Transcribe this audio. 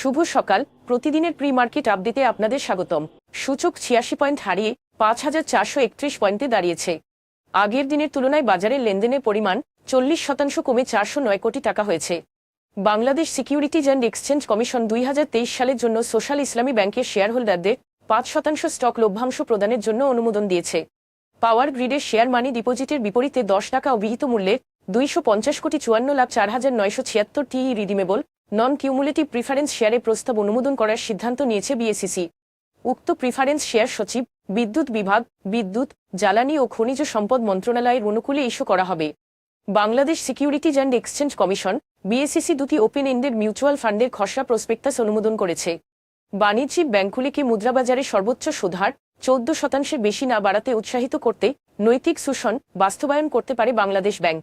শুভ সকাল। প্রতিদিনের pre market আপডেটে আপনাদের স্বাগতম। সূচক ছিয়াশি পয়েন্ট হারিয়ে পাঁচ হাজার চারশো একত্রিশ পয়েন্টে দাঁড়িয়েছে। আগের দিনের তুলনায় বাজারের লেনদেনের পরিমাণ চল্লিশ শতাংশ কমে চারশো নয় কোটি টাকা হয়েছে। Bangladesh securities and exchange commission দুই হাজার তেইশ সালের জন্য সোশ্যাল ইসলামী ব্যাংকের শেয়ার হোল্ডারদের পাঁচ শতাংশ স্টক লভ্যাংশ প্রদানের জন্য অনুমোদন দিয়েছে। পাওয়ার গ্রিডের শেয়ার মানি ডিপোজিটের বিপরীতে দশ টাকা অভিহিত মূল্যে দুইশো পঞ্চাশ কোটি চুয়ান্ন লাখ চার হাজার নয়শো ছিয়াত্তর টি রিডিমেবল নন কিউমুলেটিভ প্রিফারেন্স শেয়ারে প্রস্তাব অনুমোদন করার সিদ্ধান্ত নিয়েছে বিএসিসি উক্ত প্রিফারেন্স শেয়ার সচিব, বিদ্যুৎ বিভাগ, বিদ্যুৎ, জ্বালানি ও খনিজ সম্পদ মন্ত্রণালয়ের অনুকূলে ইস্যু করা হবে। Bangladesh securities and exchange commission BSEC দুটি ওপেন এন্ডেড মিউচুয়াল ফান্ডের খসড়া প্রসপেক্টাস অনুমোদন করেছে। বাণিজ্যিক ব্যাংকগুলিকে মুদ্রাবাজারে সর্বোচ্চ সুধার চৌদ্দ শতাংশের বেশি না বাড়াতে উৎসাহিত করতে নৈতিক শোষণ বাস্তবায়ন করতে পারে বাংলাদেশ ব্যাংক।